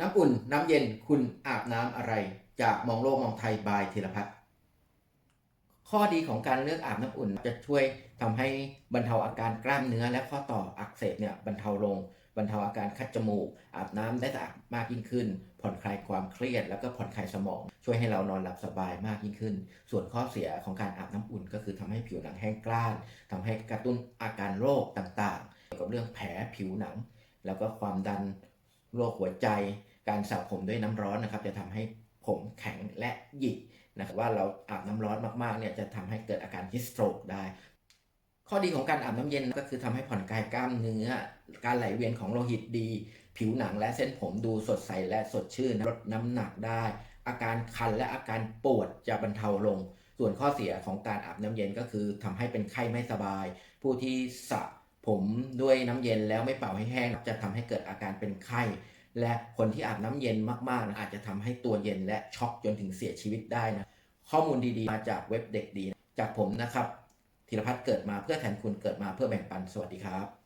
น้ำอุ่น น้ำเย็นคุณอาบน้ำอะไร จากมองโลกมองไทยบายธีรพัฒน์ข้อดีของการเลือกอาบน้ำอุ่นจะช่วยทำให้บรรเทาอาการกล้ามเนื้อและข้อต่ออักเสบเนี่ยบรรเทาลง บรรเทาอาการคัดจมูก อาบน้ำได้สะอาดมากยิ่งขึ้น ผ่อนคลายความเครียด แล้วก็ผ่อนคลายสมอง ช่วยให้เรานอนหลับสบายมากยิ่งขึ้น ส่วนข้อเสียของการอาบน้ำอุ่น ก็คือทำให้ผิวหนังแห้งกร้านทำให้กระตุ้นอาการโรคต่างๆเกี่ยวกับเรื่องแผลผิวหนัง แล้วก็ความดันโรคหัวใจ การสระผมด้วยน้ำร้อนนะครับ จะทำให้ผมแข็งและหยิกนะครับว่าเราอาบน้ำร้อนมากๆเนี่ยจะทำให้เกิดอาการฮิสโตรกได้ ข้อดีของการอาบน้ำเย็นก็คือทำให้ผ่อนคลายกล้ามเนื้อ การไหลเวียนของโลหิตดี ผิวหนังและเส้นผมดูสดใสและสดชื่นลดน้ำหนักได้ อาการคันและอาการปวดจะบรรเทาลง ส่วนข้อเสียของการอาบน้ำเย็นก็คือทำให้เป็นไข้ไม่สบาย ผู้ที่สระผมด้วยน้ำเย็นแล้วไม่เป่าให้แห้งจะทำให้เกิดอาการเป็นไข้ และคนที่อาบน้ำเย็นมากๆนะอาจจะทำให้ตัวเย็นและช็อกจนถึงเสียชีวิตได้นะ ข้อมูลดีๆ มาจากเว็บเด็กดี จากผมนะครับธีรพัฒน์เกิดมาเพื่อแทนคุณเกิดมาเพื่อแบ่งปันสวัสดีครับ